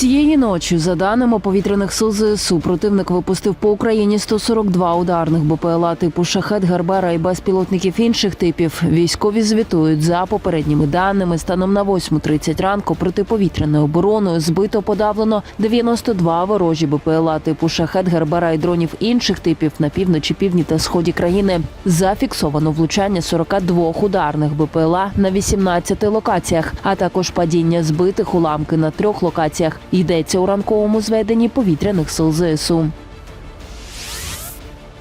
Цієї ночі, за даними повітряних сил ЗСУ, противник випустив по Україні 142 ударних БПЛА типу шахет, Гербера і безпілотників інших типів. Військові звітують за попередніми даними. Станом на 8.30 ранку протиповітряною обороною збито подавлено 92 ворожі БПЛА типу шахет, Гербера і дронів інших типів на півночі, півдні та сході країни. Зафіксовано влучання 42 ударних БПЛА на 18 локаціях, а також падіння збитих уламки на трьох локаціях. Йдеться у ранковому зведенні повітряних сил ЗСУ.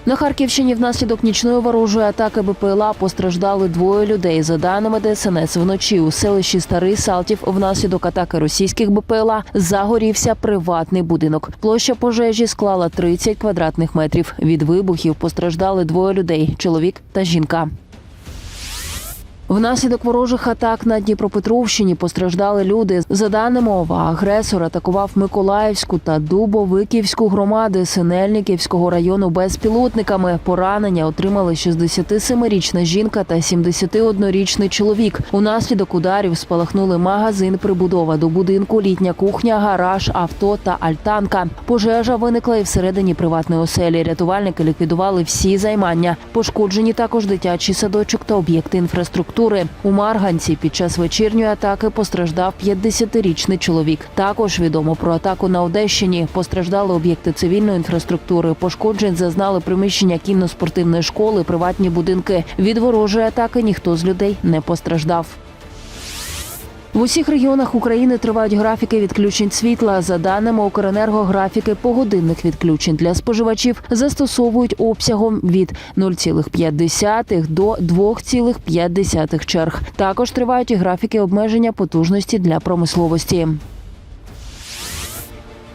На Харківщині внаслідок нічної ворожої атаки БПЛА постраждали двоє людей. За даними ДСНС, вночі у селищі Старий Салтів внаслідок атаки російських БПЛА загорівся приватний будинок. Площа пожежі склала 30 квадратних метрів. Від вибухів постраждали двоє людей чоловік та жінка. Внаслідок ворожих атак на Дніпропетровщині постраждали люди. За даними ОВА, агресор атакував Миколаївську та Дубовиківську громади Синельниківського району безпілотниками. Поранення отримали 67-річна жінка та 71-річний чоловік. Унаслідок ударів спалахнули магазин, прибудова до будинку, літня кухня, гараж, авто та альтанка. Пожежа виникла і всередині приватної оселі. Рятувальники ліквідували всі займання. Пошкоджені також дитячий садочок та об'єкти інфраструктури. У Марганці під час вечірньої атаки постраждав 50-річний чоловік. Також відомо про атаку на Одещині. Постраждали об'єкти цивільної інфраструктури. Пошкоджень зазнали приміщення кінно-спортивної школи, приватні будинки. Від ворожої атаки ніхто з людей не постраждав. В усіх регіонах України тривають графіки відключень світла. За даними Укренерго, графіки погодинних відключень для споживачів застосовують обсягом від 0,5 до 2,5 черг. Також тривають і графіки обмеження потужності для промисловості.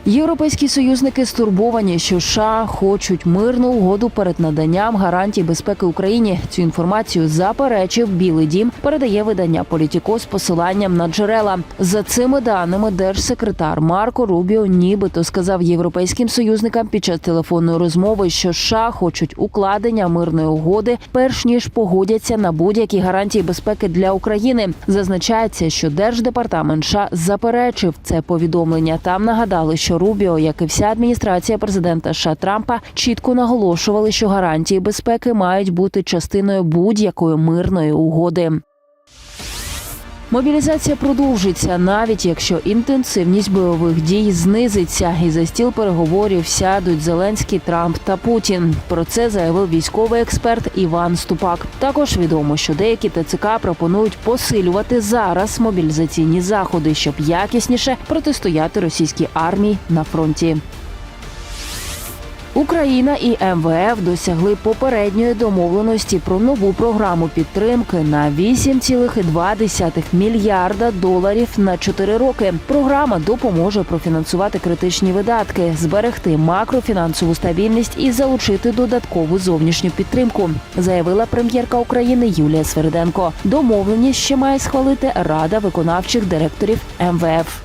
Європейські союзники стурбовані, що США хочуть мирну угоду перед наданням гарантій безпеки Україні. Цю інформацію заперечив Білий Дім. Передає видання Політіко з посиланням на джерела. За цими даними, держсекретар Марко Рубіо нібито сказав європейським союзникам під час телефонної розмови, що США хочуть укладення мирної угоди, перш ніж погодяться на будь-які гарантії безпеки для України. Зазначається, що держдепартамент США заперечив це повідомлення. Там нагадали, що Рубіо, як і вся адміністрація президента США Трампа, чітко наголошували, що гарантії безпеки мають бути частиною будь-якої мирної угоди. Мобілізація продовжиться, навіть якщо інтенсивність бойових дій знизиться, і за стіл переговорів сядуть Зеленський, Трамп та Путін. Про це заявив військовий експерт Іван Ступак. Також відомо, що деякі ТЦК пропонують посилювати зараз мобілізаційні заходи, щоб якісніше протистояти російській армії на фронті. Україна і МВФ досягли попередньої домовленості про нову програму підтримки на 8,2 мільярда доларів на 4 роки. Програма допоможе профінансувати критичні видатки, зберегти макрофінансову стабільність і залучити додаткову зовнішню підтримку, заявила прем'єрка України Юлія Свериденко. Домовленість ще має схвалити Рада виконавчих директорів МВФ.